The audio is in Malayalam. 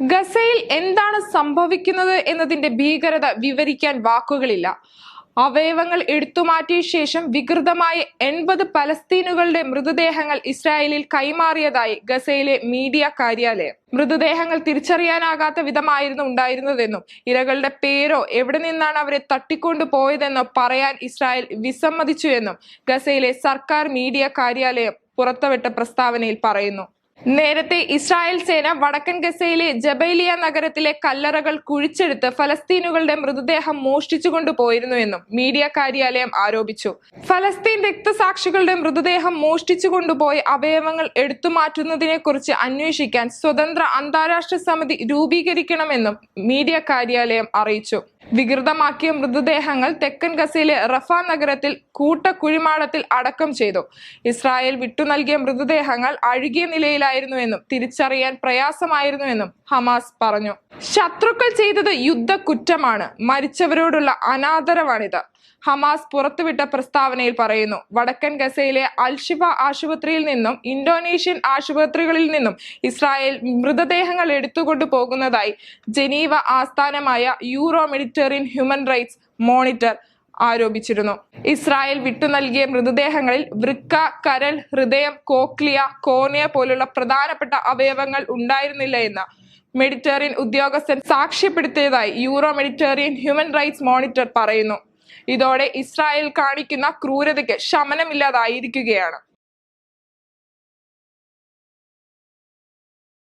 ഗസയിൽ എന്താണ് സംഭവിക്കുന്നത് എന്നതിന്റെ ഭീകരത വിവരിക്കാൻ വാക്കുകളില്ല. അവയവങ്ങൾ എടുത്തുമാറ്റിയ ശേഷം വികൃതമായ എൺപത് പലസ്തീനുകളുടെ മൃതദേഹങ്ങൾ ഇസ്രായേലിൽ കൈമാറിയതായി ഗസയിലെ മീഡിയ കാര്യാലയം. മൃതദേഹങ്ങൾ തിരിച്ചറിയാനാകാത്ത വിധമായിരുന്നു ഉണ്ടായിരുന്നതെന്നും ഇരകളുടെ പേരോ എവിടെ നിന്നാണ് അവരെ തട്ടിക്കൊണ്ടു പോയതെന്നോ പറയാൻ ഇസ്രായേൽ വിസമ്മതിച്ചു എന്നും ഗസയിലെ സർക്കാർ മീഡിയ കാര്യാലയം പുറത്തുവിട്ട പ്രസ്താവനയിൽ പറയുന്നു. നേരത്തെ ഇസ്രായേൽ സേന വടക്കൻ ഗസയിലെ ജബൈലിയ നഗരത്തിലെ കല്ലറകൾ കുഴിച്ചെടുത്ത് ഫലസ്തീനുകളുടെ മൃതദേഹം മോഷ്ടിച്ചു പോയിരുന്നുവെന്നും മീഡിയ കാര്യാലയം ആരോപിച്ചു. ഫലസ്തീൻ രക്തസാക്ഷികളുടെ മൃതദേഹം മോഷ്ടിച്ചുകൊണ്ടുപോയി അവയവങ്ങൾ എടുത്തുമാറ്റുന്നതിനെ കുറിച്ച് അന്വേഷിക്കാൻ സ്വതന്ത്ര അന്താരാഷ്ട്ര സമിതി രൂപീകരിക്കണമെന്നും മീഡിയ കാര്യാലയം അറിയിച്ചു. വികൃതമാക്കിയ മൃതദേഹങ്ങൾ തെക്കൻ ഗസയിലെ റഫ നഗരത്തിൽ കൂട്ട കുഴിമാടത്തിൽ അടക്കം ചെയ്തു. ഇസ്രായേൽ വിട്ടുനൽകിയ മൃതദേഹങ്ങൾ അഴുകിയ നിലയിലായിരുന്നുവെന്നും തിരിച്ചറിയാൻ പ്രയാസമായിരുന്നുവെന്നും ഹമാസ് പറഞ്ഞു. ശത്രുക്കൾ ചെയ്തത് യുദ്ധ കുറ്റമാണ് മരിച്ചവരോടുള്ള അനാദരവാണിത്. ഹമാസ് പുറത്തുവിട്ട പ്രസ്താവനയിൽ പറയുന്നു വടക്കൻ ഗസയിലെ അൽഷിഫ ആശുപത്രിയിൽ നിന്നും ഇന്തോനേഷ്യൻ ആശുപത്രികളിൽ നിന്നും ഇസ്രായേൽ മൃതദേഹങ്ങൾ എടുത്തുകൊണ്ടു പോകുന്നതായി ജനീവ ആസ്ഥാനമായ Euro Mediterranean Human Rights Monitor ആരോപിച്ചിരുന്നു. ഇസ്രായേൽ വിട്ടു നൽകിയ മൃതദേഹങ്ങളിൽ വൃക്ക കരൾ ഹൃദയം കോക്ലിയ കോർണിയ പോലുള്ള പ്രധാനപ്പെട്ട അവയവങ്ങൾ ഉണ്ടായിരുന്നില്ല എന്ന് മെഡിറ്റേറിയൻ ഉദ്യോഗസ്ഥൻ സാക്ഷ്യപ്പെടുത്തിയതായി Euro Mediterranean Human Rights Monitor പറയുന്നു. ഇതോടെ ഇസ്രായേൽ കാണിക്കുന്ന ക്രൂരതയ്ക്ക് ശമനമില്ലാതായിരിക്കുകയാണ്.